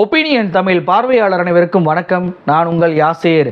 Opinion Tamil பார்வையாளர் அனைவருக்கும் வணக்கம். நான் உங்கள் யாசேர்.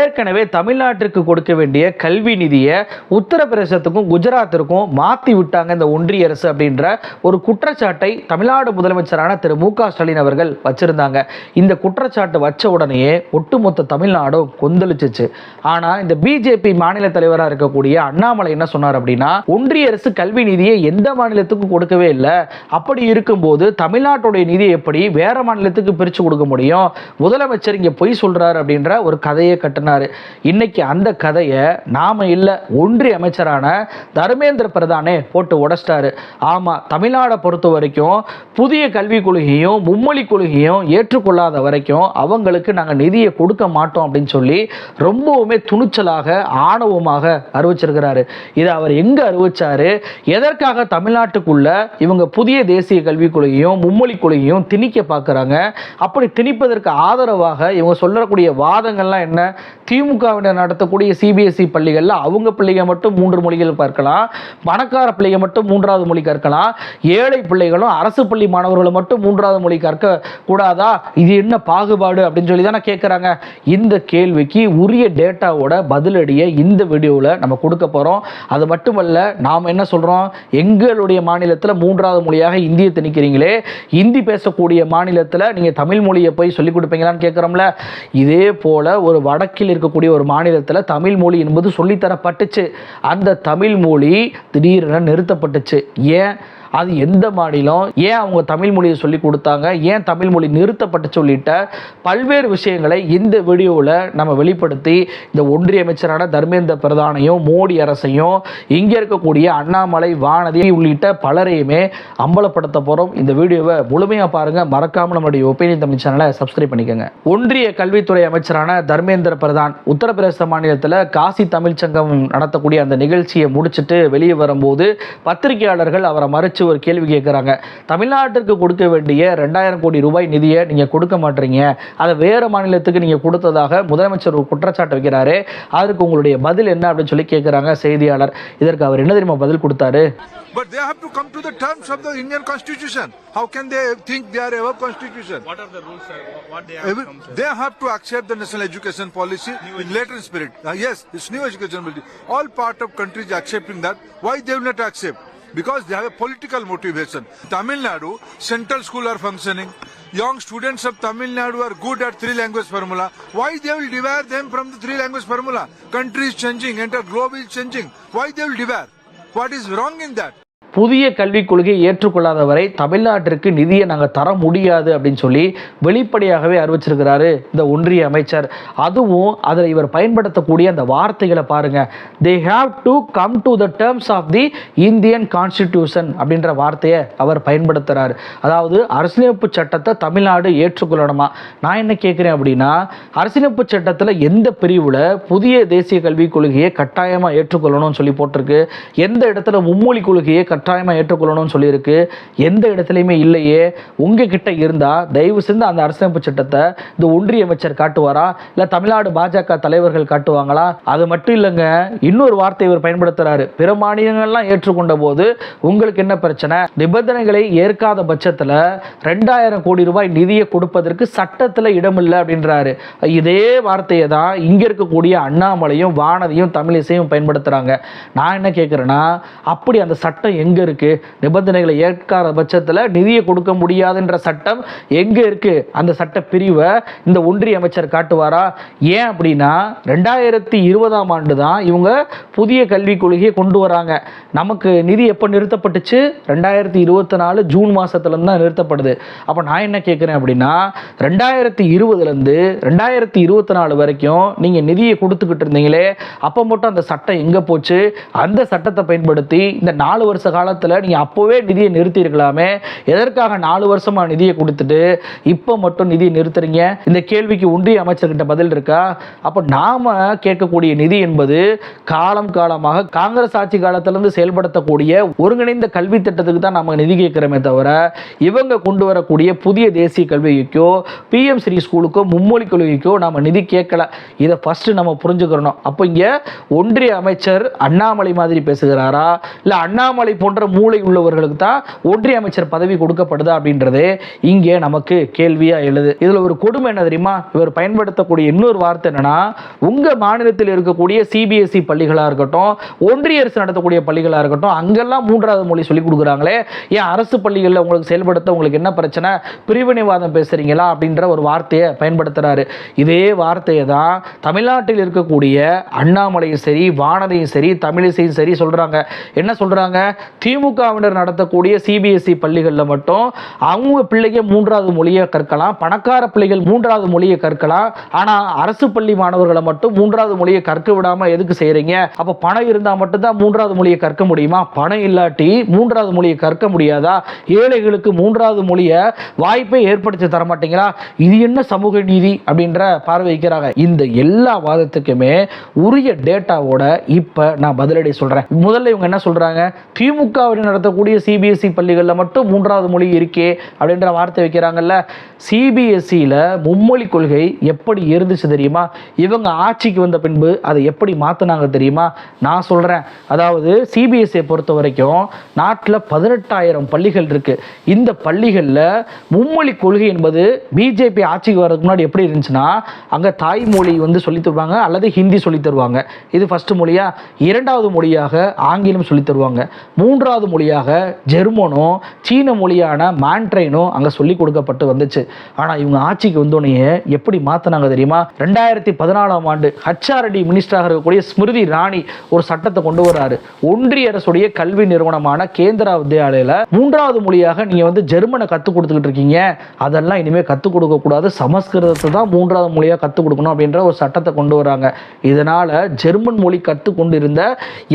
ஏற்கனவே தமிழ்நாட்டிற்கு கொடுக்க வேண்டிய கல்வி நிதியை உத்தரப்பிரதேசத்துக்கும் குஜராத்திற்கும் மாற்றி விட்டாங்க இந்த ஒன்றிய அரசு அப்படின்ற ஒரு குற்றச்சாட்டை தமிழ்நாடு முதலமைச்சரான திரு மு க ஸ்டாலின் அவர்கள் வச்சிருந்தாங்க. இந்த குற்றச்சாட்டு வச்ச உடனேயே ஒட்டுமொத்த தமிழ்நாடும் கொந்தளிச்சிச்சு. ஆனால் இந்த பிஜேபி மாநில தலைவராக இருக்கக்கூடிய அண்ணாமலை என்ன சொன்னார் அப்படின்னா ஒன்றிய அரசு கல்வி நிதியை எந்த மாநிலத்துக்கும் கொடுக்கவே இல்லை. அப்படி இருக்கும்போது தமிழ்நாட்டுடைய நிதியை எப்படி வேற மாநிலத்துக்கு பிரித்து கொடுக்க முடியும். முதலமைச்சர் இங்கே பொய் சொல்கிறார் அப்படின்ற ஒரு கதையை கட்டினாரு. இன்னைக்கு அந்த கதையை நாம இல்லை ஒன்றிய அமைச்சரான தர்மேந்திர பிரதானே போட்டு உடைச்சிட்டாரு. ஆமாம் தமிழ்நாடை பொறுத்த வரைக்கும் புதிய கல்விக் கொள்கையும் மும்மொழி கொள்கையும் ஏற்றுக்கொள்ளாத வரைக்கும் அவங்களுக்கு நாங்கள் நிதியை கொடுக்க மாட்டோம் அப்படின்னு சொல்லி ரொம்பவுமே துணிச்சலாக ஆணவமாக அறிவிச்சிருக்கிறாரு. இதை அவர் எங்கே அறிவிச்சாரு? எதற்காக தமிழ்நாட்டுக்குள்ள இவங்க புதிய தேசிய கல்விக் கொள்கையும் மும்மொழி கொள்கையும் திணிக்க பார்க்குறாங்க? அப்படி திணிப்பதற்கு ஆதரவாக இவங்க சொல்லக்கூடிய வாதங்கள்லாம் என்ன? திமுகவினர் நடத்தக்கூடிய சிபிஎஸ்இ பள்ளிகளில் அவங்க பிள்ளைங்க மட்டும் மூன்று மொழிகள் பார்க்கலாம் பணக்கார பிள்ளைங்க மட்டும் மூன்றாவது மொழி கற்கலாம் ஏழை பிள்ளைகளும் அரசு பள்ளி மாணவர்களும் மட்டும் மூன்றாவது மொழி கற்க கூடாதா இது என்ன பாகுபாடு அப்படின்னு சொல்லி தானே கேட்குறாங்க இந்த கேள்விக்கு உரிய டேட்டாவோட பதிலடியை இந்த வீடியோவில் நம்ம கொடுக்க போகிறோம் அது மட்டுமல்ல நாம் என்ன சொல்கிறோம் எங்களுடைய மாநிலத்தில் மூன்றாவது மொழியாக இந்தியை திணிக்கிறீங்களே. இந்தி பேசக்கூடிய மாநிலத்தில் நீங்கள் தமிழ் மொழியை போய் சொல்லிக் கொடுப்பீங்களான்னு கேட்குறோம்ல இதே போல் ஒரு வடக்கில் இருக்கக்கூடிய ஒரு மாநிலத்தில் தமிழ் மொழி என்பது சொல்லித்தரப்பட்டுச்சு அந்த தமிழ் மொழி திடீரென நிறுத்தப்பட்டுச்சு. ஏன்? அது எந்த மாநிலம்? ஏன் அவங்க தமிழ் மொழியை சொல்லி கொடுத்தாங்க? ஏன் தமிழ் மொழி நிறுத்தப்பட்டு சொல்லிட்ட? பல்வேறு விஷயங்களை இந்த வீடியோவில் நம்ம வெளிப்படுத்தி இந்த ஒன்றிய அமைச்சரான தர்மேந்திர பிரதானையும் மோடி அரசையும் இங்கே இருக்கக்கூடிய அண்ணாமலை வானதி உள்ளிட்ட பலரையுமே அம்பலப்படுத்த போகிறோம் இந்த வீடியோவை முழுமையாக பாருங்கள் மறக்காமல் நம்மளுடைய ஒப்பீனியன் தமிழ் சேனலை சப்ஸ்கிரைப் பண்ணிக்கோங்க. ஒன்றிய கல்வித்துறை அமைச்சரான தர்மேந்திர பிரதான் உத்தரப்பிரதேச மாநிலத்தில் காசி தமிழ்ச்சங்கம் நடத்தக்கூடிய அந்த நிகழ்ச்சியை முடிச்சுட்டு வெளியே வரும்போது பத்திரிகையாளர்கள் அவரை மறுச்சு ஒரு கேள்வி கேட்குறாங்க தமிழ்நாட்டிற்கு கொடுக்க வேண்டிய ரெண்டாயிரம் கோடி ரூபாய் நிதியை நீங்கள் கொடுக்க மாட்டீங்க அதை வேறு மாநிலத்துக்கு நீங்கள் கொடுத்ததாக முதலமைச்சர் ஒரு குற்றச்சாட்டு வைக்கிறாரு அதற்கு உங்களுடைய பதில் என்ன அப்படின்னு சொல்லி கேட்குறாங்க செய்தியாளர் இதற்கு அவர் என்ன தெரியுமா பதில் கொடுத்தாரு But they have to come to the terms of the Indian Constitution. How can they think they are above Constitution? What are the rules, sir? What they have Every- come, sir? they have to accept the national education policy in later spirit. Uh, yes, it's new education policy. All part of countries accepting that. Why they will not accept? Because they have a political motivation. Tamil Nadu, central school are functioning. Young students of Tamil Nadu are good at three language formula. Why they will debar them from the three language formula? Country is changing, entire globe is changing. Why they will debar? What is wrong in that? புதிய கல்விக் கொள்கையை ஏற்றுக்கொள்ளாத வரை தமிழ்நாட்டிற்கு நிதியை நாங்கள் தர முடியாது அப்படின்னு சொல்லி வெளிப்படையாகவே அறிவிச்சிருக்கிறாரு இந்த ஒன்றிய அமைச்சர். அதுவும் அதில் இவர் பயன்படுத்தக்கூடிய அந்த வார்த்தைகளை பாருங்க. They have to come to the terms of the Indian constitution அப்படின்ற வார்த்தையை அவர் பயன்படுத்துகிறார் அதாவது அரசியலமைப்பு சட்டத்தை தமிழ்நாடு ஏற்றுக்கொள்ளணுமா? நான் என்ன கேட்குறேன் அப்படின்னா அரசியலமைப்பு சட்டத்தில் எந்த பிரிவில் புதிய தேசிய கல்விக் கொள்கையை கட்டாயமாக ஏற்றுக்கொள்ளணும்னு சொல்லி போட்டிருக்கு. எந்த இடத்துல மும்மொழி கொள்கையை கட்டாயமாக ஏற்றுக்கொள்ளணும்னு சொல்லியிருக்கு. எந்த இடத்துலையுமே இல்லையே. உங்ககிட்ட இருந்தால் தயவு செஞ்சு அந்த அரசமைப்பு சட்டத்தை இந்த ஒன்றிய அமைச்சர் காட்டுவாரா? இல்லை தமிழ்நாடு பாஜக தலைவர்கள் காட்டுவாங்களா? அது மட்டும் இல்லைங்க. இன்னொரு வார்த்தை இவர் பயன்படுத்துகிறாரு பிற மாநிலங்கள்லாம் ஏற்றுக்கொண்ட போது உங்களுக்கு என்ன பிரச்சனை? நிபந்தனைகளை ஏற்காத பட்சத்தில் ரெண்டாயிரம் கோடி ரூபாய் நிதியை கொடுப்பதற்கு சட்டத்தில் இடமில்லை அப்படின்றாரு. இதே வார்த்தையை தான் இங்கே இருக்கக்கூடிய அண்ணாமலையும் வானதியும் தமிழிசையும் பயன்படுத்துகிறாங்க நான் என்ன கேட்குறேன்னா அப்படி அந்த சட்டம் எங்க இருக்குது நிபந்தனைகளை ஏற்காத பட்சத்தில் நிதியை கொடுக்க முடியாதுன்ற சட்டம் எங்கே இருக்குது அந்த சட்ட பிரிவை இந்த ஒன்றிய அமைச்சர் காட்டுவாரா? ஏன் அப்படின்னா ரெண்டாயிரத்தி இருபதாம் ஆண்டு தான் இவங்க புதிய கல்விக் கொள்கையை கொண்டு வராங்க. நமக்கு நிதி எப்போ நிறுத்தப்பட்டுச்சு? ரெண்டாயிரத்தி இருபத்தி நாலு ஜூன் மாதத்துலேருந்து தான் நிறுத்தப்படுது. அப்போ நான் என்ன கேட்குறேன் அப்படின்னா ரெண்டாயிரத்தி இருபதுலேருந்து ரெண்டாயிரத்தி இருபத்தி நாலு வரைக்கும் நீங்கள் நிதியை கொடுத்துக்கிட்டு இருந்தீங்களே அப்போ மட்டும் அந்த சட்டம் எங்கே போச்சு? அந்த சட்டத்தை பயன்படுத்தி இந்த நாலு வருஷ காலத்தில் நீங்கள் அப்போவே நிதியை நிறுத்தியிருக்கலாமே. எதற்காக நாலு வருஷமாக நிதியை கொடுத்துட்டு இப்போ மட்டும் நிதியை நிறுத்துறீங்க? இந்த கேள்விக்கு ஒன்றிய அமைச்சர்கிட்ட பதில் இருக்கா? அப்போ நாம் கேட்கக்கூடிய நிதி என்பது காலம் காலமாக காங்கிரஸ் ஆட்சி காலத்திலேருந்து செயல்படுத்தக்கூடிய ஒருங்கிணைந்த கல்வி திட்டத்துக்கு தான் நம்ம நிதி கேட்குறோமே தவிர இவங்க கொண்டு வரக்கூடிய புதிய தேசிய கல்விக்கோ பிஎம் ஸ்ரீ ஸ்கூலுக்கோ மும்மொழி கல்விக்கோ நம்ம நிதி கேட்கல. இதை ஃபஸ்ட்டு நம்ம புரிஞ்சுக்கிறணும். அப்போ இங்கே ஒன்றிய அமைச்சர் அண்ணாமலை மாதிரி பேசுகிறாரா? இல்லை அண்ணாமலை போன்ற போன்ற மூளை உள்ளவர்களுக்கு தான் ஒன்றிய அமைச்சர் பதவி கொடுக்கப்படுதா அப்படின்றது இங்கே நமக்கு கேள்வியா எழுது. இதுல ஒரு கொடுமை என்ன தெரியுமா? இவர் பயன்படுத்தக்கூடிய இன்னொரு வார்த்தை என்னன்னா உங்க மாநிலத்தில் இருக்கக்கூடிய சிபிஎஸ்இ பள்ளிகளா இருக்கட்டும் ஒன்றிய அரசு நடத்தக்கூடிய பள்ளிகளா இருக்கட்டும் அங்கெல்லாம் மூன்றாவது மொழி சொல்லி கொடுக்குறாங்களே ஏன் அரசு பள்ளிகளில் உங்களுக்கு செயல்படுத்த உங்களுக்கு என்ன பிரச்சனை? பிரிவினைவாதம் பேசுறீங்களா அப்படின்ற ஒரு வார்த்தையை பயன்படுத்துறாரு. இதே வார்த்தையை தான் தமிழ்நாட்டில் இருக்கக்கூடிய அண்ணாமலையும் சரி வானதியும் சரி தமிழிசையும் சரி சொல்றாங்க. என்ன சொல்றாங்க? திமுகவினர் நடத்தக்கூடிய சிபிஎஸ்இ பள்ளிகளில் மட்டும் அவங்க பிள்ளைங்க மூன்றாவது மொழியை கற்கலாம் பணக்கார பிள்ளைகள் மூன்றாவது மொழியை கற்கலாம் ஆனால் அரசு பள்ளி மாணவர்களை மட்டும் மூன்றாவது மொழியை கற்க விடாமல் எதுக்கு செய்கிறீங்க அப்போ பணம் இருந்தால் மட்டும்தான் மூன்றாவது மொழியை கற்க முடியுமா? பணம் இல்லாட்டி மூன்றாவது மொழியை கற்க முடியாதா? ஏழைகளுக்கு மூன்றாவது மொழியை வாய்ப்பை ஏற்படுத்தி தர மாட்டீங்களா? இது என்ன சமூக நீதி அப்படின்ற பார்வை வைக்கிறாங்க. இந்த எல்லா வாதத்துக்குமே உரிய டேட்டாவோட இப்போ நான் பதிலடி சொல்கிறேன் முதல்ல இவங்க என்ன சொல்றாங்க? திமுகவினர் நடத்தக்கூடிய சிபிஎஸ்சி பள்ளிகளில் மட்டும் மூன்றாவது மொழி இருக்கே அப்படின்ற வார்த்தை வைக்கிறாங்கல்ல. சிபிஎஸ்சியில் மும்மொழி கொள்கை எப்படி இருந்துச்சு தெரியுமா? இவங்க ஆட்சிக்கு வந்த பின்பு அதை எப்படி மாற்றினாங்க தெரியுமா? நான் சொல்கிறேன் அதாவது சிபிஎஸ்சியை பொறுத்த வரைக்கும் நாட்டில் பதினெட்டாயிரம் பள்ளிகள் இருக்குது இந்த பள்ளிகளில் மும்மொழி கொள்கை என்பது பிஜேபி ஆட்சிக்கு வர்றதுக்கு முன்னாடி எப்படி இருந்துச்சுன்னா அங்கே தாய்மொழி வந்து சொல்லி தருவாங்க அல்லது ஹிந்தி சொல்லி தருவாங்க. இது ஃபஸ்ட்டு மொழியாக இரண்டாவது மொழியாக ஆங்கிலம் சொல்லி தருவாங்க. மூன்றாவது மொழியாக ஜெர்மனும் சீன மொழியான மாண்ட்ரைனும் அங்கே சொல்லி கொடுக்கப்பட்டு வந்துச்சு. ஆனால் இவங்க ஆட்சிக்கு வந்தோடனே எப்படி மாற்றினாங்க தெரியுமா? ரெண்டாயிரத்தி பதினாலாம் ஆண்டு ஹச்ஆர்டி மினிஸ்டராக இருக்கக்கூடிய ஸ்மிருதி ராணி ஒரு சட்டத்தை கொண்டு வராரு ஒன்றிய அரசுடைய கல்வி நிறுவனமான கேந்திரா வித்யாலயில மூன்றாவது மொழியாக நீங்கள் வந்து ஜெர்மனை கற்றுக் கொடுத்துக்கிட்டு இருக்கீங்க. அதெல்லாம் இனிமேல் கற்றுக் கொடுக்கக்கூடாது சமஸ்கிருதத்தை தான் மூன்றாவது மொழியாக கற்றுக் கொடுக்கணும் அப்படின்ற ஒரு சட்டத்தை கொண்டு வராங்க இதனால் ஜெர்மன் மொழி கற்றுக் கொண்டிருந்த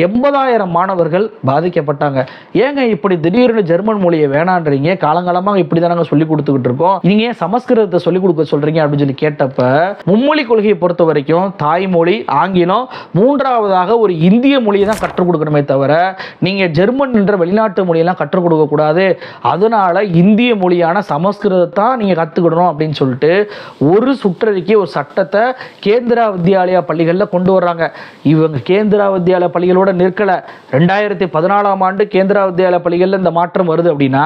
எண்பதாயிரம் மாணவர்கள் பாதிக்கப்பட்டாங்க. ஏங்க இப்படி திடீர்னு ஜெர்மன் மொழியை வேணான்றீங்க? காலங்காலமாக இப்படி தானங்க சொல்லி கொடுத்துக்கிட்டு இருக்கோம். நீங்க ஏன் சமஸ்கிருதத்தை சொல்லி கொடுக்க சொல்றீங்க அப்படின்னு சொல்லி கேட்டப்ப மும்மொழி கொள்கையை பொறுத்த வரைக்கும் தாய்மொழி ஆங்கிலம் மூன்றாவதாக ஒரு இந்திய மொழியை தான் கற்றுக் கொடுக்கணுமே தவிர நீங்க ஜெர்மன் என்ற வெளிநாட்டு மொழியெல்லாம் கற்றுக் கொடுக்க கூடாது. அதனால இந்திய மொழியான சமஸ்கிருதத்தை நீங்க கத்துக்கிடணும் அப்படின்னு சொல்லிட்டு ஒரு சுற்றறிக்கை ஒரு சட்டத்தை கேந்திரா வித்யாலயா பள்ளிகளில் கொண்டு வர்றாங்க. இவங்க கேந்திரா வித்யாலயா பள்ளிகளோட நிற்கல. ரெண்டாயிரத்தி பதினாலாம் ஆண்டு கேந்திரா வித்யாலயா பள்ளிகளில் இந்த மாற்றம் வருது அப்படின்னா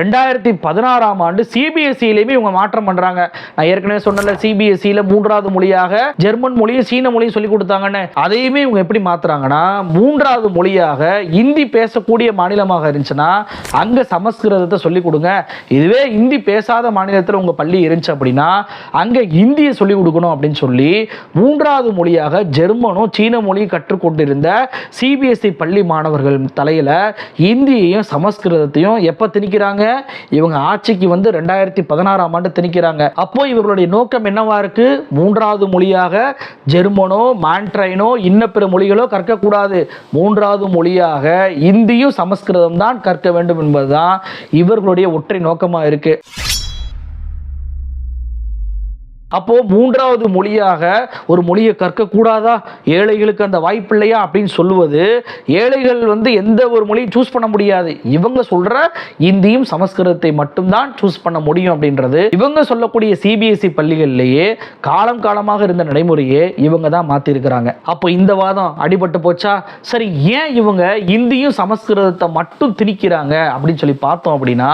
ரெண்டாயிரத்தி பதினாறாம் ஆண்டு சிபிஎஸ்சியிலையுமே இவங்க மாற்றம் பண்றாங்க. நான் ஏற்கனவே சொன்னல சிபிஎஸ்சியில் மூன்றாவது மொழியாக ஜெர்மன் மொழியும் சீன மொழியும் சொல்லி கொடுத்தாங்கன்னு. அதையுமே இவங்க எப்படி மாத்துறாங்கன்னா மூன்றாவது மொழியாக இந்தி பேசக்கூடிய மாநிலமாக இருந்துச்சுன்னா அங்க சமஸ்கிருதத்தை சொல்லி கொடுங்க. இதுவே இந்தி பேசாத மாநிலத்தில் உங்க பள்ளி இருந்துச்சு அப்படின்னா அங்க இந்தியை சொல்லி கொடுக்கணும் அப்படின்னு சொல்லி மூன்றாவது மொழியாக ஜெர்மனும் சீன மொழியும் கற்றுக்கொண்டிருந்த சிபிஎஸ்இ பள்ளி மாணவர்கள் தலையில இந்தியையும் சமஸ்கிருதத்தையும் எப்ப திணிக்கிறாங்க? இவங்க ஆட்சிக்கு வந்து ரெண்டாயிரத்தி பதினாறாம் ஆண்டு திணிக்கிறாங்க. அப்போ இவர்களுடைய நோக்கம் என்னவா இருக்கு? மூன்றாவது மொழியாக ஜெர்மனோ மாண்ட்ரைனோ இன்ன பிற மொழிகளோ கற்கக்கூடாது. மூன்றாவது மொழியாக இந்தியும் சமஸ்கிருதம் தான் கற்க வேண்டும் என்பதுதான் இவர்களுடைய ஒற்றை நோக்கமாக இருக்கு. அப்போ மூன்றாவது மொழியாக ஒரு மொழியை கற்கக்கூடாதா? ஏழைகளுக்கு அந்த வாய்ப்பு இல்லையா? அப்படின்னு சொல்லுவது ஏழைகள் வந்து எந்த ஒரு மொழியும் சூஸ் பண்ண முடியாது. இவங்க சொல்ற இந்தியும் சமஸ்கிருதத்தை மட்டும்தான் சூஸ் பண்ண முடியும் அப்படின்றது. இவங்க சொல்லக்கூடிய சிபிஎஸ்இ பள்ளிகள்லேயே காலம் காலமாக இருந்த நடைமுறையே இவங்க தான் மாத்திருக்கிறாங்க. அப்போ இந்த வாதம் அடிபட்டு போச்சா? சரி ஏன் இவங்க இந்தியும் சமஸ்கிருதத்தை மட்டும் திணிக்கிறாங்க அப்படின்னு சொல்லி பார்த்தோம் அப்படின்னா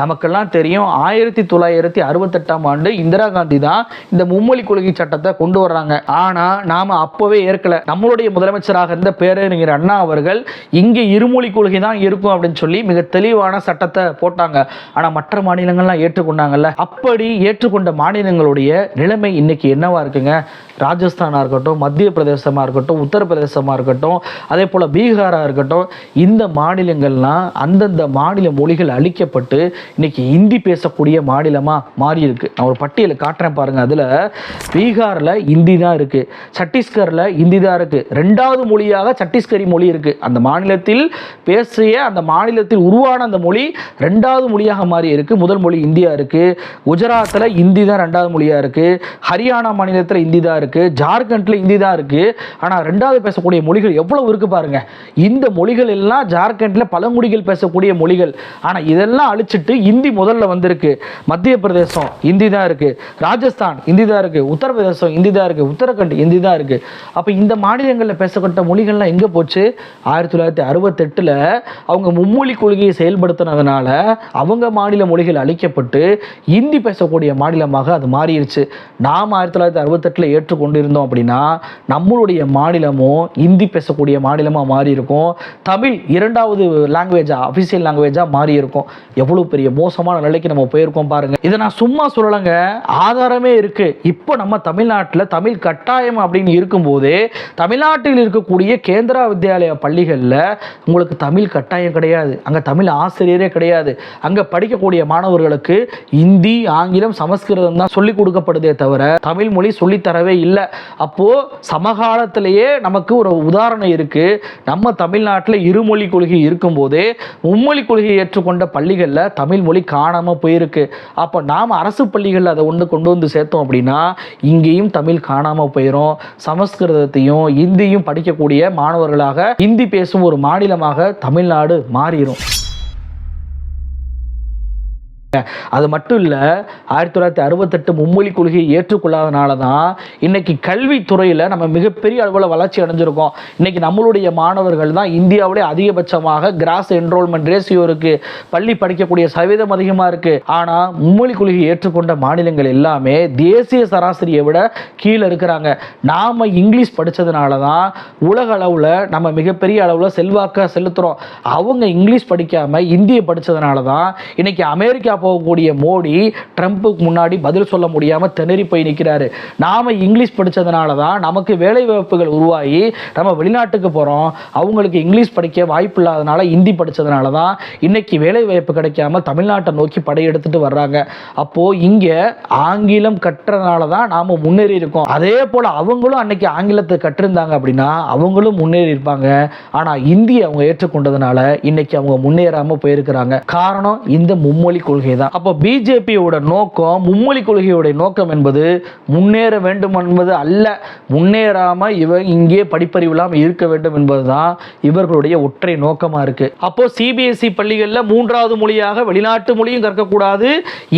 நமக்கெல்லாம் தெரியும் ஆயிரத்தி தொள்ளாயிரத்தி அறுபத்தெட்டாம் ஆண்டு இந்திரா காந்தி தான் இந்த மும்மொழி கொள்கை சட்டத்தை கொண்டு வர்றாங்க. ஆனா நாம அப்பவே ஏற்கல. நம்மளுடைய முதலமைச்சராக இருந்த பேரறிஞர் அண்ணா அவர்கள் இங்கே இருமொழி கொள்கை தான் இருக்கும் அப்படின்னு சொல்லி மிக தெளிவான சட்டத்தை போட்டாங்க. ஆனா மற்ற மாநிலங்கள்லாம் ஏற்றுக்கொண்டாங்கல்ல. அப்படி ஏற்றுக்கொண்ட மாநிலங்களுடைய நிலைமை இன்னைக்கு என்னவா இருக்குங்க? ராஜஸ்தானாக இருக்கட்டும் மத்திய பிரதேசமாக இருக்கட்டும் உத்தரப்பிரதேசமாக இருக்கட்டும் அதே போல் பீகாராக இருக்கட்டும் இந்த மாநிலங்கள்லாம் அந்தந்த மாநில மொழிகள் அழிக்கப்பட்டு இன்னைக்கு ஹிந்தி பேசக்கூடிய மாநிலமாக மாறி இருக்குது நான் ஒரு பட்டியலை காட்டுறேன் பாருங்கள் அதில் பீகாரில் இந்தி தான் இருக்குது சத்தீஸ்கரில் இந்தி தான் இருக்குது ரெண்டாவது மொழியாக சத்தீஸ்கரி மொழி இருக்குது அந்த மாநிலத்தில் பேசிய அந்த மாநிலத்தில் உருவான அந்த மொழி ரெண்டாவது மொழியாக மாறி இருக்குது முதல் மொழி இந்தியா இருக்குது குஜராத்தில் இந்தி தான் ரெண்டாவது மொழியாக இருக்குது ஹரியானா மாநிலத்தில் இந்தி தான் இருக்குது இருக்கு ஜார்க்கண்ட்ல ஹிந்தி தான் இருக்கு. ஆனா ரெண்டாவது பேசக்கூடிய மொழிகள் எவ்வளவு இருக்கு பாருங்க. இந்த மொழிகள் எல்லாம் ஜார்க்கண்ட்ல பழங்குடிகள் பேசக்கூடிய மொழிகள். ஆனா இதெல்லாம் அழிச்சிட்டு இந்தி முதல்ல வந்திருக்கு. மத்திய பிரதேசம் இந்தி தான் இருக்கு. ராஜஸ்தான் இந்தி தான் இருக்கு. உத்தரப்பிரதேசம் இந்தி தான் இருக்கு. உத்தரகண்ட் இந்தி தான் இருக்கு. அப்ப இந்த மாநிலங்களில் பேசப்பட்ட மொழிகள்லாம் எங்க போச்சு? ஆயிரத்தி தொள்ளாயிரத்தி அறுபத்தெட்டுல அவங்க மும்மொழி கொள்கையை செயல்படுத்தினதுனால அவங்க மாநில மொழிகள் அழிக்கப்பட்டு இந்தி பேசக்கூடிய மாநிலமாக அது மாறிடுச்சு நாம் ஆயிரத்தி தொள்ளாயிரத்தி அறுபத்தெட்டில் கொண்டிருந்தோம் அப்படின்னா நம்மளுடைய மாநிலமும் இந்தி பேசக்கூடிய மாநிலமாக மாறி இருக்கும் தமிழ் இரண்டாவது லாங்குவேஜாக அஃபிஷியல் லாங்குவேஜாக மாறி இருக்கும் எவ்வளோ பெரிய மோசமான நிலைக்கு நம்ம போயிருக்கோம் பாருங்க. இதை நான் சும்மா சொல்லலைங்க. ஆதாரமே இருக்கு. இப்போ நம்ம தமிழ்நாட்டில் தமிழ் கட்டாயம் அப்படின்னு இருக்கும்போது தமிழ்நாட்டில் இருக்கக்கூடிய கேந்திரா வித்யாலய பள்ளிகளில் உங்களுக்கு தமிழ் கட்டாயம் கிடையாது. அங்கே தமிழ் ஆசிரியரே கிடையாது. அங்கே படிக்கக்கூடிய மாணவர்களுக்கு இந்தி ஆங்கிலம் சமஸ்கிருதம் தான் சொல்லிக் கொடுக்கப்படுதே தவிர தமிழ் மொழி சொல்லித்தரவே இல்லை. அப்போ சமகாலத்திலேயே நமக்கு ஒரு உதாரணம் இருக்குது நம்ம தமிழ்நாட்டில் இருமொழி கொள்கை இருக்கும்போதே மும்மொழி கொள்கையை ஏற்றுக்கொண்ட பள்ளிகளில் தமிழ் மொழி காணாமல் போயிருக்கு. அப்போ நாம் அரசு பள்ளிகளில் அதை ஒன்று கொண்டு வந்து சேர்த்தோம் அப்படின்னா இங்கேயும் தமிழ் காணாமல் போயிடும் சமஸ்கிருதத்தையும் இந்தியும் படிக்கக்கூடிய மாணவர்களாக இந்தி பேசும் ஒரு மாநிலமாக தமிழ்நாடு மாறிடும் அது மட்டும் இல்லை ஆயிரத்தி தொள்ளாயிரத்தி அறுபத்தெட்டு மும்மொழி கொள்கையை ஏற்றுக்கொள்ளாதனால தான் இன்னைக்கு கல்வித்துறையில் நம்ம மிகப்பெரிய அளவில் வளர்ச்சி அடைஞ்சிருக்கோம். இன்னைக்கு நம்மளுடைய மாணவர்கள் தான் இந்தியாவிலே அதிகபட்சமாக கிராஸ் என்ரோல்மெண்ட் ரேசியோ இருக்கு. பள்ளி படிக்கக்கூடிய சதவீதம் அதிகமாக இருக்கு. ஆனால் மும்மொழி கொள்கையை ஏற்றுக்கொண்ட மாநிலங்கள் எல்லாமே தேசிய சராசரியை விட கீழே இருக்கிறாங்க. நாம இங்கிலீஷ் படித்ததுனால தான் உலக அளவில் நம்ம மிகப்பெரிய அளவில் செல்வாக்க செலுத்துகிறோம் அவங்க இங்கிலீஷ் படிக்காம இந்தியை படித்ததுனால தான் இன்னைக்கு அமெரிக்கா போகக்கூடிய மோடி ட்ரம்ப்புக்கு முன்னாடி பதில் சொல்ல முடியாமல் திணறி போய் நிற்கிறாரு நாம இங்கிலீஷ் படித்ததுனால தான் நமக்கு வேலை வாய்ப்புகள் உருவாகி நம்ம வெளிநாட்டுக்கு போகிறோம் அவங்களுக்கு இங்கிலீஷ் படிக்க வாய்ப்பு இல்லாதனால ஹிந்தி படித்ததுனால தான் இன்னைக்கு வேலை வாய்ப்பு கிடைக்காம தமிழ்நாட்டை நோக்கி படையெடுத்துட்டு வர்றாங்க. அப்போது இங்கே ஆங்கிலம் கட்டுறதுனால தான் நாம் முன்னேறி இருக்கோம். அதே போல் அவங்களும் அன்னைக்கு ஆங்கிலத்தை கற்றிருந்தாங்க அப்படின்னா அவங்களும் முன்னேறி இருப்பாங்க. ஆனால் இந்தியை அவங்க ஏற்றுக்கொண்டதுனால இன்னைக்கு அவங்க முன்னேறாமல் போயிருக்கிறாங்க. காரணம் இந்த மும்மொழி கொள்கை தான் அப்போ பிஜேபியோட நோக்கம் மும்மொழி கொள்கையோட நோக்கம் என்பது முன்னேற வேண்டும் என்பது அல்ல. முன்னேறாம இவ இங்கே படிப்பறிவு இல்லாமல் இருக்க வேண்டும் என்பதுதான் இவர்களுடைய ஒற்றை நோக்கமா இருக்கு. அப்போ சிபிஎஸ்இ பள்ளிகளில் மூன்றாவது மொழியாக வெளிநாட்டு மொழியும் கற்கக்கூடாது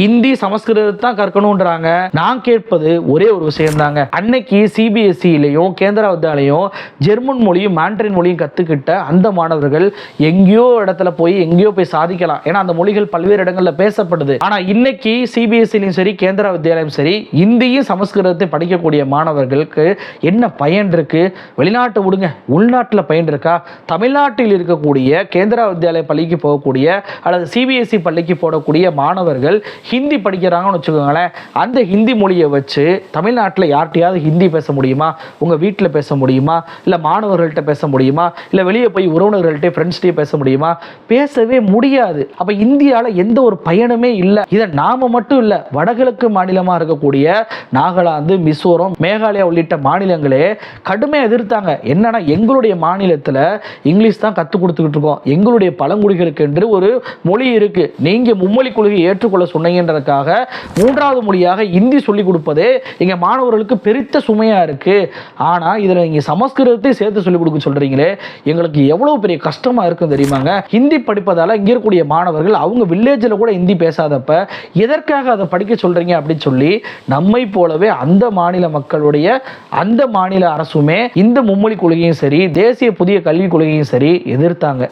இந்தி சமஸ்கிருதத்தை தான் கற்கணுன்றாங்க நான் கேட்பது ஒரே ஒரு விஷயம் தாங்க அன்னைக்கு சிபிஎஸ்சிலையும் கேந்திரா வித்யாலயம் ஜெர்மன் மொழியும் மாண்டரின் மொழியும் கற்றுக்கிட்ட அந்த மாணவர்கள் எங்கேயோ இடத்துல போய் எங்கேயோ போய் சாதிக்கலாம். ஏன்னா அந்த மொழிகள் பல்வேறு இடங்களில் பேச பேசப்படுது. ஆனா இன்னைக்கு சிபிஎஸ்சிலையும் சரி கேந்திர வித்யாலயம் சரி இந்தியும் சமஸ்கிருதத்தை படிக்கக்கூடிய மாணவர்களுக்கு என்ன பயன் இருக்கு? வெளிநாட்டு விடுங்க. உள்நாட்டில் பயன் இருக்கா? தமிழ்நாட்டில் இருக்கக்கூடிய கேந்திரா வித்யாலய பள்ளிக்கு போகக்கூடிய அல்லது சிபிஎஸ்சி பள்ளிக்கு போடக்கூடிய மாணவர்கள் ஹிந்தி படிக்கிறாங்கன்னு வச்சுக்கோங்களேன். அந்த ஹிந்தி மொழியை வச்சு தமிழ்நாட்டில் யார்கிட்டயாவது ஹிந்தி பேச முடியுமா? உங்கள் வீட்டில் பேச முடியுமா? இல்லை மாணவர்கள்ட்ட பேச முடியுமா? இல்லை வெளியே போய் உறவினர்கள்ட்டே ஃப்ரெண்ட்ஸ்கிட்டே பேச முடியுமா? பேசவே முடியாது. அப்போ இந்தியாவில் எந்த ஒரு பயனுமே இல்லை. இதை நாம மட்டும் இல்லை வடகிழக்கு மாநிலமாக இருக்கக்கூடிய நாகாலாந்து மிசோரம் மேகாலயா உள்ளிட்ட மாநிலங்களே கடுமையாக எதிர்த்தாங்க. என்னன்னா எங்களுடைய மாநிலத்தில் இங்கிலீஷ் தான் கற்றுக் கொடுத்துக்கிட்டு இருக்கோம். எங்களுடைய பழங்குடிகளுக்கு என்று ஒரு மொழி இருக்கு. நீங்க மும்மொழி கொள்கையை ஏற்றுக்கொள்ள சொன்னீங்கன்றதுக்காக மூன்றாவது மொழியாக இந்தி சொல்லிக் கொடுப்பதே இங்க மாணவர்களுக்கு பெருத்த சுமையா இருக்கு. ஆனா இதில் நீங்க சமஸ்கிருதத்தை சேர்த்து சொல்லிக் கொடுக்க சொல்றீங்களே எங்களுக்கு எவ்வளவு பெரிய கஷ்டமா இருக்கும் தெரியுமாங்க. ஹிந்தி படிப்பதால இங்க இருக்கக்கூடிய மாணவர்கள் அவங்க வில்லேஜில் கூட ஹிந்தி பேசாதப்ப எதற்காக அதை படிக்க சொல்றீங்க? அப்படின்னு சொல்லி நம்மை போலவே அந்த மாநில மக்களுடைய அந்த மாநில அரசுமே இந்த மும்மொழி கொள்கையும் சரி தேசிய புதிய கல்விக் கொள்கையும் சரி எதிர்த்தாங்க.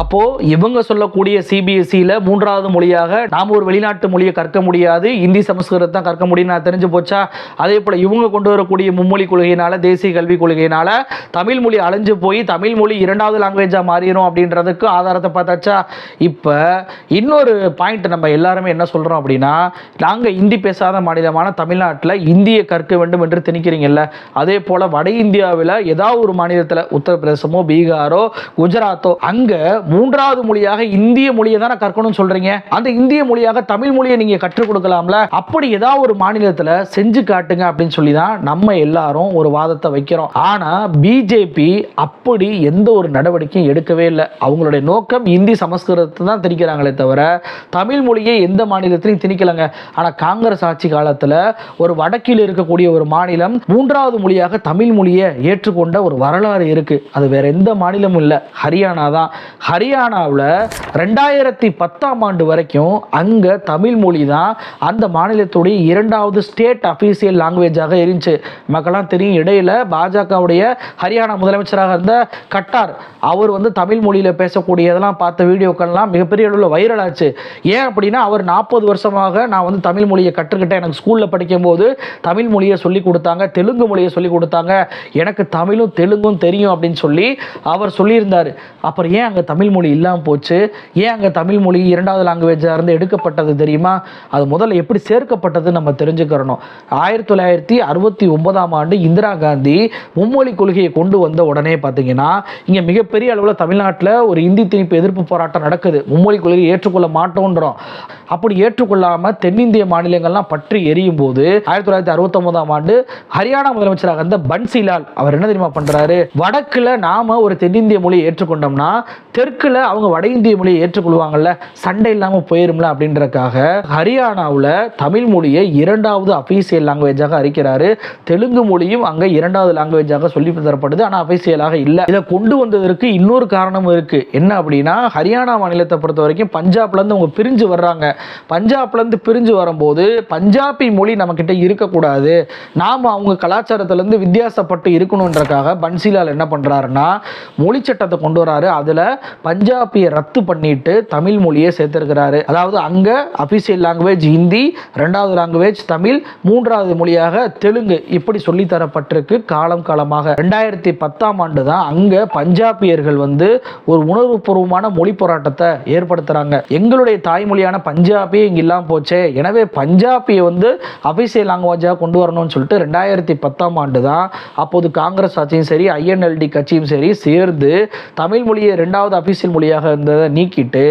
அப்போ இவங்க சொல்லக்கூடிய சிபிஎஸ்சியில் மூன்றாவது மொழியாக நாம் ஒரு வெளிநாட்டு மொழியை கற்க முடியாது. இந்தி சமஸ்கிருதத்தை கற்க முடியும் நான் தெரிஞ்சு போச்சா? அதே போல் இவங்க கொண்டு வரக்கூடிய மும்மொழி கொள்கையினால தேசிய கல்விக் கொள்கையினால தமிழ் மொழி அழிஞ்சு போய் தமிழ் மொழி இரண்டாவது லாங்குவேஜாக மாறிடும் அப்படின்றதுக்கு ஆதாரத்தை பார்த்தாச்சா? இப்போ இன்னொரு பாயிண்ட் நம்ம எல்லாருமே என்ன சொல்கிறோம் அப்படின்னா நாங்கள் இந்தி பேசாத மாநிலமான தமிழ்நாட்டில் இந்தியை கற்க வேண்டும் என்று திணிக்கிறீங்கல்ல. அதே போல் வட இந்தியாவில் ஏதாவது ஒரு மாநிலத்தில் உத்தரப்பிரதேசமோ பீகாரோ குஜராத்தோ அங்கே மூன்றாவது மொழியாக இந்திய மொழியை தானே கற்கணும்னு சொல்றீங்க? அந்த இந்திய மொழியாக தமிழ் மொழியை நீங்க கற்றுக் கொடுக்கலாம்ல? அப்படி ஏதாவது ஒரு மாநிலத்துல செஞ்சு காட்டுங்க அப்படின்னு சொல்லி தான் நம்ம எல்லாரும் ஒரு வாதத்தை வைக்கிறோம். ஆனா பிஜேபி அப்படி எந்த ஒரு நடவடிக்கையும் எடுக்கவே இல்லை. அவங்களுடைய நோக்கம் இந்தி சமஸ்கிருதத்தை தான் திணிக்கிறாங்களே தவிர தமிழ் மொழியை எந்த மாநிலத்திலையும் திணிக்கலங்க. ஆனா காங்கிரஸ் ஆட்சி காலத்துல ஒரு வடக்கில் இருக்கக்கூடிய ஒரு மாநிலம் மூன்றாவது மொழியாக தமிழ் மொழியை ஏற்றுக்கொண்ட ஒரு வரலாறு இருக்கு. அது வேற எந்த மாநிலமும் இல்லை. ஹரியானா தான். ஹரியானாவில் ரெண்டாயிரத்தி பத்தாம் ஆண்டு வரைக்கும் அங்கே தமிழ் மொழி தான் அந்த மாநிலத்துடைய இரண்டாவது ஸ்டேட் அஃபீஷியல் லாங்குவேஜாக இருந்துச்சு. மக்கள்லாம் தெரியும் இடையில் பாஜகவுடைய ஹரியானா முதலமைச்சராக இருந்த கட்டார் அவர் வந்து தமிழ் மொழியில் பேசக்கூடியதெல்லாம் பார்த்த வீடியோக்கள்லாம் மிகப்பெரிய அளவில் வைரல் ஆச்சு. ஏன் அப்படின்னா அவர் நாற்பது வருஷமாக நான் வந்து தமிழ் மொழியை கற்றுக்கிட்டேன். எனக்கு ஸ்கூலில் படிக்கும்போது தமிழ் மொழியை சொல்லி கொடுத்தாங்க தெலுங்கு மொழியை சொல்லி கொடுத்தாங்க. எனக்கு தமிழும் தெலுங்கும் தெரியும் அப்படின்னு சொல்லி அவர் சொல்லியிருந்தார். அப்புறம் ஏன் அங்கே தமிழ் தமிழ் மொழி இல்லாமல் போச்சு. ஏன் அங்கே தமிழ் மொழி இரண்டாவது லாங்குவேஜாக இருந்து எடுக்கப்பட்டது தெரியுமா? அது முதல்ல எப்படி சேர்க்கப்பட்டது நம்ம தெரிஞ்சுக்கிறணும். ஆயிரத்தி தொள்ளாயிரத்தி அறுபத்தி ஒன்பதாம் ஆண்டு இந்திரா காந்தி மும்மொழி கொள்கையை கொண்டு வந்த உடனே பார்த்தீங்கன்னா இங்கே மிகப்பெரிய அளவில் தமிழ்நாட்டில் ஒரு இந்தி திணிப்பு எதிர்ப்பு போராட்டம் நடக்குது. மும்மொழி கொள்கையை ஏற்றுக்கொள்ள மாட்டோன்றோம். அப்படி ஏற்றுக்கொள்ளாமல் தென்னிந்திய மாநிலங்கள்லாம் பற்றி எரியும் போது ஆயிரத்தி தொள்ளாயிரத்தி அறுபத்தொன்பதாம் ஆண்டு ஹரியானா முதலமைச்சராக இருந்த பன்சிலால் அவர் என்ன தெரியுமா பண்ணுறாரு வடக்கில் நாம் ஒரு தென்னிந்திய மொழியை ஏற்றுக்கொண்டோம்னா தெற்கு தெற்குல அவங்க வட இந்திய மொழியை ஏற்றுக்கொள்வாங்கல்ல சண்டை இல்லாம போயிரும்ல அப்படின்றதுக்காக ஹரியானாவில் தமிழ் மொழியை இரண்டாவது அஃபீஷியல் லாங்குவேஜாக அறிக்கிறாரு தெலுங்கு மொழியும் அங்க இரண்டாவது லாங்குவேஜாக சொல்லி தரப்படுது ஆனா அஃபீஷியலாக இல்லை. இதை கொண்டு வந்ததற்கு இன்னொரு காரணம் இருக்கு. என்ன அப்படின்னா ஹரியானா மாநிலத்தை பொறுத்த வரைக்கும் பஞ்சாப்ல இருந்து அவங்க பிரிஞ்சு வர்றாங்க. பஞ்சாப்ல இருந்து பிரிஞ்சு வரும்போது பஞ்சாபி மொழி நம்ம கிட்ட இருக்கக்கூடாது. நாம அவங்க கலாச்சாரத்திலேருந்து வித்தியாசப்பட்டு இருக்கணுன்றக்காக பன்சிலால் என்ன பண்றாருன்னா மொழி சட்டத்தை கொண்டு வராரு. அதுல பஞ்சாபியை ரத்து பண்ணிட்டு தமிழ் மொழியை சேர்த்திருக்கிறாரு. அதாவது அங்க அபிஷியல் லாங்குவேஜ் ஹிந்தி ரெண்டாவது லாங்குவேஜ் தமிழ் மூன்றாவது மொழியாக தெலுங்கு இப்படி சொல்லி தரப்பட்டிருக்கு காலம் காலமாக. ரெண்டாயிரத்தி பத்தாம் ஆண்டு தான் அங்க பஞ்சாபியர்கள் வந்து ஒரு உணர்வுபூர்வமான மொழி போராட்டத்தை ஏற்படுத்துறாங்க. எங்களுடைய தாய்மொழியான பஞ்சாபி இங்க இல்லாம போச்சே. எனவே பஞ்சாபியை வந்து அபிஷியல் லாங்குவேஜாக கொண்டு வரணும்னு சொல்லிட்டு ரெண்டாயிரத்தி பத்தாம் ஆண்டு தான் அப்போது காங்கிரஸ் ஆட்சியும் சரி ஐஎன்எல்டி கட்சியும் சரி சேர்ந்து தமிழ் மொழியை ரெண்டாவது அபிஷியல் மொழியாக இருந்ததை நீக்கிட்டு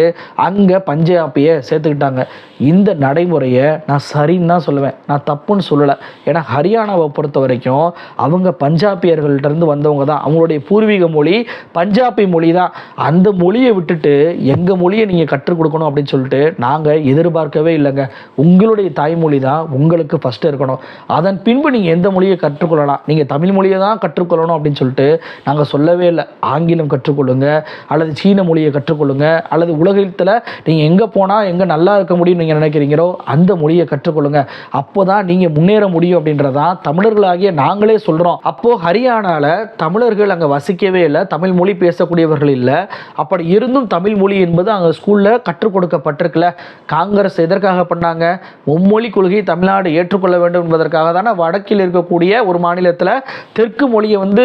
அங்கே பஞ்சாபியை சேர்த்துக்கிட்டாங்க. இந்த நடைமுறையை நான் சரின்னு தான் சொல்லுவேன். நான் தப்புன்னு சொல்லலை. ஏன்னா ஹரியானாவை பொறுத்த வரைக்கும் அவங்க பஞ்சாபியர்கள்ட்ட இருந்து வந்தவங்க தான். அவங்களுடைய பூர்வீக மொழி பஞ்சாபி மொழி தான். அந்த மொழியை விட்டுட்டு எங்கள் மொழியை நீங்கள் கற்றுக் கொடுக்கணும் அப்படின்னு சொல்லிட்டு நாங்கள் எதிர்பார்க்கவே இல்லைங்க. உங்களுடைய தாய்மொழி தான் உங்களுக்கு ஃபஸ்ட்டு இருக்கணும். அதன் பின்பு நீங்கள் எந்த மொழியை கற்றுக்கொள்ளலாம்? நீங்கள் தமிழ் மொழியை தான் கற்றுக்கொள்ளணும் அப்படின்னு சொல்லிட்டு நாங்கள் சொல்லவே இல்லை. ஆங்கிலம் கற்றுக்கொள்ளுங்க. அல்லது சீன மொழியை கற்றுக்கொள்ளுங்க. அல்லது உலகத்தில் நீங்கள் எங்கே போனால் எங்கே நல்லா இருக்க முடியும்னு நீங்கள் நினைக்கிறீங்களோ அந்த மொழியை கற்றுக்கொள்ளுங்க. அப்போ தான் நீங்கள் முன்னேற முடியும் அப்படின்றதான் தமிழர்களாகிய நாங்களே சொல்கிறோம் அப்போது ஹரியானாவில் தமிழர்கள் அங்கே வசிக்கவே இல்லை தமிழ் மொழி பேசக்கூடியவர்கள் இல்லை. அப்படி இருந்தும் தமிழ் மொழி என்பது அங்கே ஸ்கூலில் கற்றுக் கொடுக்கப்பட்டிருக்கல. காங்கிரஸ் எதற்காக பண்ணாங்க? மும்மொழி கொள்கை தமிழ்நாடு ஏற்றுக்கொள்ள வேண்டும் என்பதற்காக தானே வடக்கில் இருக்கக்கூடிய ஒரு மாநிலத்தில் தெற்கு மொழியை வந்து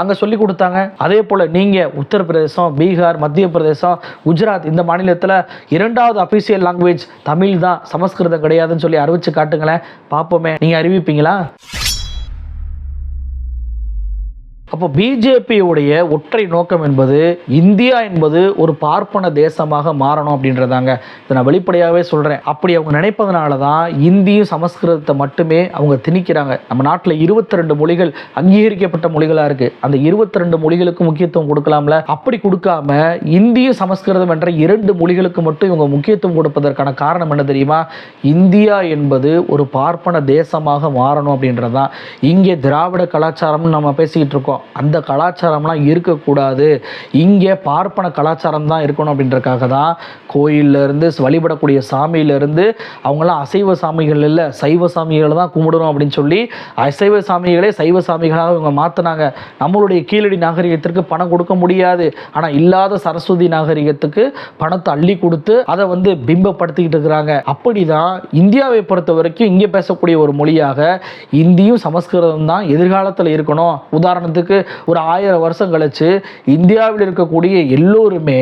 அங்கே சொல்லி கொடுத்தாங்க. அதே போல் நீங்கள் உத்தரப்பிரதேசம் பீகார் மத்திய பிரதேசம் குஜராத் இந்த மாநிலத்தில் இரண்டாவது அபிஷியல் லாங்குவேஜ் தமிழ் தான் சமஸ்கிருதம் கிடையாதுன்னு சொல்லி அறிவிச்சு காட்டுங்களேன். பார்ப்போமே. நீங்கள் அறிவிப்பீங்களா? அப்போ பிஜேபியுடைய ஒற்றை நோக்கம் என்பது இந்தியா என்பது ஒரு பார்ப்பன தேசமாக மாறணும் அப்படின்றதாங்க. இதை நான் வெளிப்படையாகவே சொல்கிறேன் அப்படி அவங்க நினைப்பதனால தான் இந்தியும் சமஸ்கிருதத்தை மட்டுமே அவங்க திணிக்கிறாங்க. நம்ம நாட்டில் இருபத்தி ரெண்டு மொழிகள் அங்கீகரிக்கப்பட்ட மொழிகளாக இருக்குது அந்த இருபத்தி ரெண்டு மொழிகளுக்கு முக்கியத்துவம் கொடுக்கலாம்ல? அப்படி கொடுக்காம இந்தியும் சமஸ்கிருதம் என்ற இரண்டு மொழிகளுக்கு மட்டும் இவங்க முக்கியத்துவம் கொடுப்பதற்கான காரணம் என்ன தெரியுமா? இந்தியா என்பது ஒரு பார்ப்பன தேசமாக மாறணும் அப்படின்றதான். இங்கே திராவிட கலாச்சாரம்னு நம்ம பேசிக்கிட்டு இருக்கோம். அந்த கலாச்சாரம்லாம் இருக்கக்கூடாது. இங்கே பார்ப்பன கலாச்சாரம் தான் இருக்கணும் அப்படின்றக்காக தான் கோயில்ல இருந்து வழிபடக்கூடிய சாமியிலேருந்து அவங்களாம் அசைவ சாமிகள் இல்லை சைவ சாமிகளை தான் கும்பிடணும் அப்படின்னு சொல்லி அசைவ சாமிகளே சைவ சாமிகளாக இவங்க மாற்றினாங்க நம்மளுடைய கீழடி நாகரிகத்திற்கு பணம் கொடுக்க முடியாது. ஆனால் இல்லாத சரஸ்வதி நாகரிகத்துக்கு பணத்தை அள்ளி கொடுத்து அதை வந்து பிம்பப்படுத்திக்கிட்டு இருக்கிறாங்க. அப்படிதான் இந்தியாவை பொறுத்த வரைக்கும் இங்கே பேசக்கூடிய ஒரு மொழியாக இந்தியும் சமஸ்கிருதம் தான் எதிர்காலத்தில் இருக்கணும். உதாரணத்துக்கு ஒரு ஆயிரம் வருஷம் கழிச்சு இந்தியாவில் இருக்கக்கூடிய எல்லோருமே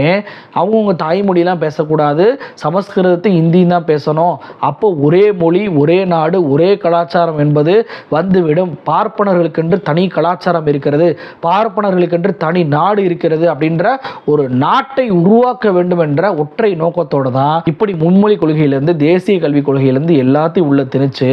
அவங்கவுங்க தாய்மொழிலாம் பேசக்கூடாது சமஸ்கிருதத்தை ஹிந்தியும் தான் பேசணும். அப்போ ஒரே மொழி ஒரே நாடு ஒரே கலாச்சாரம் என்பது வந்துவிடும். பார்ப்பனர்களுக்கென்று தனி கலாச்சாரம் இருக்கிறது. பார்ப்பனர்களுக்கென்று தனி நாடு இருக்கிறது அப்படின்ற ஒரு நாட்டை உருவாக்க வேண்டும் என்ற ஒற்றை நோக்கத்தோட தான் இப்படி முன்மொழி கொள்கையிலேருந்து தேசிய கல்விக் கொள்கையிலேருந்து எல்லாத்தையும் உள்ள திணிச்சு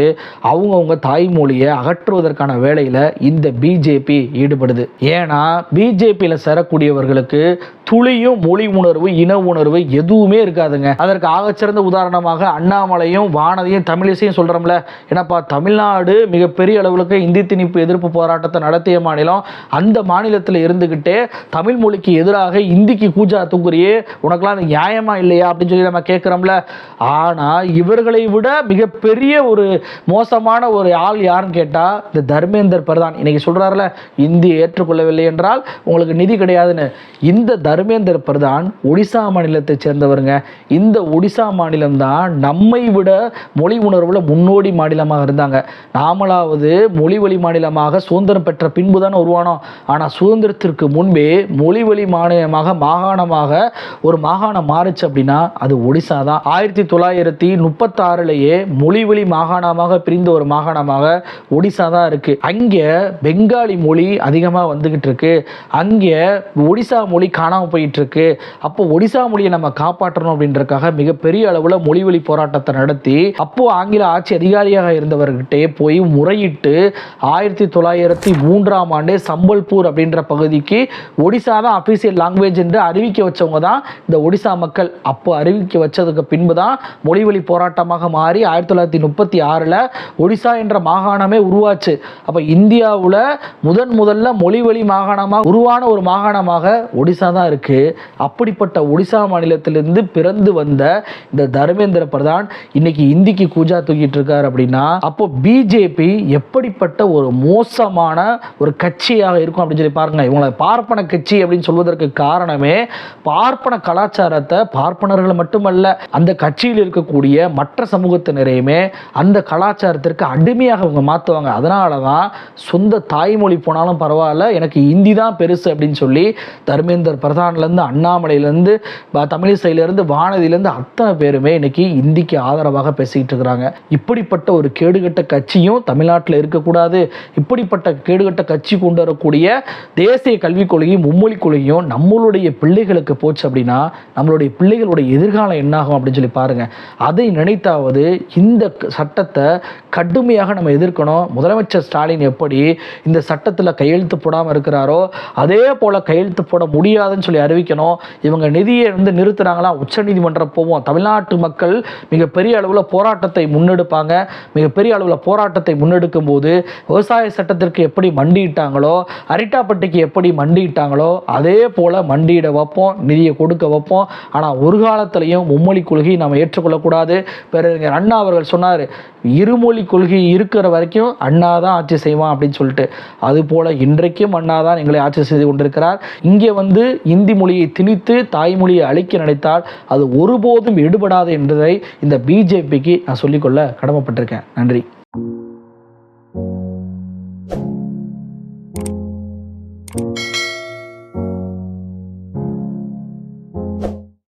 அவங்கவுங்க தாய்மொழியை அகற்றுவதற்கான வேலையில் இந்த பிஜேபி ஈடுபட்டு ஈடுபடுது ஏன்னா பிஜேபியில் சேரக்கூடியவர்களுக்கு துளியும் மொழி உணர்வு இன உணர்வு எதுவுமே இருக்காதுங்க. அதற்கு ஆகச்சிறந்த உதாரணமாக அண்ணாமலையும் வானதியும் தமிழிசையும் சொல்கிறோம்ல ஏன்னாப்பா தமிழ்நாடு மிகப்பெரிய அளவுக்கு இந்தி திணிப்பு எதிர்ப்பு போராட்டத்தை நடத்திய மாநிலம். அந்த மாநிலத்தில் இருந்துக்கிட்டே தமிழ் மொழிக்கு எதிராக இந்திக்கு கூஜா தூக்குறியே உனக்கெல்லாம் அது நியாயமா இல்லையா அப்படின்னு சொல்லி நம்ம கேட்குறோம்ல ஆனால் இவர்களை விட மிகப்பெரிய ஒரு மோசமான ஒரு ஆள் யாருன்னு கேட்டால் இந்த தர்மேந்தர் பிரதான். இன்னைக்கு சொல்கிறாருல இந்தி ஏற்றுக்கொள்ளவில்லை என்றால் உங்களுக்கு நிதி கிடையாதுன்னு. இந்த தர்மேந்தர் பிரதான் ஒடிசா மாநிலத்தை சேர்ந்தவருங்க. இந்த ஒடிசா மாநிலம் தான் நம்மை விட மொழி உணர்வில் முன்னோடி மாநிலமாக இருந்தாங்க. நாமளாவது மொழி வழி மாநிலமாக சுதந்திரம் பெற்ற பின்பு தானே உருவானோம். ஆனால் சுதந்திரத்திற்கு முன்பே மொழி வழி மாநிலமாக மாகாணமாக ஒரு மாகாணம் மாறுச்சு அப்படின்னா அது ஒடிசா தான். ஆயிரத்தி தொள்ளாயிரத்தி முப்பத்தாறுலேயே மொழி வழி மாகாணமாக பிரிந்த ஒரு மாகாணமாக ஒடிசா தான் இருக்குது அங்கே பெங்காலி மொழி அதிகமாக வந்துகிட்டு இருக்கு. அங்கே ஒடிசா மொழி காணாமல் போயிட்டு இருக்கு. அப்போ ஒடிசா மொழியை நம்ம காப்பாற்றணும் அப்படின்றதுக்காக மிகப்பெரிய அளவில் மொழி வழி போராட்டத்தை நடத்தி அப்போ ஆங்கில ஆட்சி அதிகாரியாக இருந்தவர்கிட்டே போய் முறையிட்டு ஆயிரத்தி தொள்ளாயிரத்தி மூன்றாம் ஆண்டு சம்பல்பூர் அப்படின்ற பகுதிக்கு ஒடிசா தான் அஃபீஷியல் லாங்குவேஜ் என்று அறிவிக்க வச்சவங்க தான் இந்த ஒடிசா மக்கள். அப்போ அறிவிக்க வச்சதுக்கு பின்பு தான் மொழி வழி போராட்டமாக மாறி ஆயிரத்தி தொள்ளாயிரத்தி முப்பத்தி ஆறில் ஒடிசா என்ற மாகாணமே உருவாச்சு. அப்போ இந்தியாவில் முதன் முதல்ல மொழி வழி மாகாணமாக உருவான ஒரு மாகாணமாக ஒடிசா தான் இருக்கு. அப்படிப்பட்ட ஒடிசா மாநிலத்திலிருந்து பிறந்து வந்த இந்த தர்மேந்திர பிரதான் இன்னைக்கு இந்திக்கு கூஜா தூக்கிட்டு இருக்காரு அப்படின்னா அப்போ பிஜேபி எப்படிப்பட்ட ஒரு மோசமான ஒரு கட்சியாக இருக்கும் அப்படின்னு சொல்லி பாருங்க. இவங்களை பார்ப்பன கட்சி அப்படின்னு சொல்வதற்கு காரணமே பார்ப்பன கலாச்சாரத்தை பார்ப்பனர்கள் மட்டுமல்ல அந்த கட்சியில் இருக்கக்கூடிய மற்ற சமூகத்தினரையுமே அந்த கலாச்சாரத்திற்கு அடிமையாக அவங்க மாற்றுவாங்க அதனால தான் சொந்த தாய்மொழி போனாலும் பரவாயில்ல எனக்கு இந்தி தான் பெருசு அப்படின்னு சொல்லி தர்மேந்தர் பிரதான்லேருந்து அண்ணாமலையிலேருந்து தமிழிசையிலேருந்து வானதியிலேருந்து அத்தனை பேருமே இன்னைக்கு இந்திக்கு ஆதரவாக பேசிக்கிட்டு இருக்கிறாங்க. இப்படிப்பட்ட ஒரு கேடுகட்ட கட்சியும் தமிழ்நாட்டில் இருக்கக்கூடாது. இப்படிப்பட்ட கேடுகட்ட கட்சி கொண்டு வரக்கூடிய தேசிய கல்விக் கொள்கையும் மும்மொழி கொள்கையும் நம்மளுடைய பிள்ளைகளுக்கு போச்சு அப்படின்னா நம்மளுடைய பிள்ளைகளுடைய எதிர்காலம் என்னாகும் அப்படின்னு சொல்லி பாருங்க. அதை நினைத்தாவது இந்த சட்டத்தை கடுமையாக நம்ம எதிர்க்கணும். முதலமைச்சர் ஸ்டாலின் எப்படி இந்த சட்டத்தில் கையெழுத்து போடாமல் இருக்கிறாரோ அதே போல் கையெழுத்து போட முடியாதுன்னு சொல்லி அறிவிக்கணும். இவங்க நிதியை வந்து நிறுத்துறாங்களா உச்சநீதிமன்றம் போவோம் தமிழ்நாட்டு மக்கள் மிகப்பெரிய அளவில் போராட்டத்தை முன்னெடுப்பாங்க. மிகப்பெரிய அளவில் போராட்டத்தை முன்னெடுக்கும் போது விவசாய சட்டத்திற்கு எப்படி மண்டியிட்டாங்களோ அரிட்டாப்பட்டிக்கு எப்படி மண்டியிட்டாங்களோ அதே போல் மண்டியிட வைப்போம் நிதியை கொடுக்க வைப்போம். ஆனால் ஒரு காலத்திலையும் மும்மொழி கொள்கையை நம்ம ஏற்றுக்கொள்ளக்கூடாது. பேரறிஞர் அண்ணா அவர்கள் சொன்னார் இருமொழி கொள்கை இருக்கிற வரைக்கும் அண்ணா தான் ஆட்சி செய்வான் அப்படின்னு சொல்லிட்டு. அதுபோல் இன்றைக்கும் அண்ணா தான் எங்களை ஆட்சி செய்து கொண்டிருக்கிறார். இங்கே வந்து இந்தி மொழியை திணித்து தாய்மொழியை அழிக்க நினைத்தால் அது ஒருபோதும் எடுபடாது என்பதை இந்த பிஜேபிக்கு நான் சொல்லிக்கொள்ள கடமைப்பட்டிருக்கேன். நன்றி.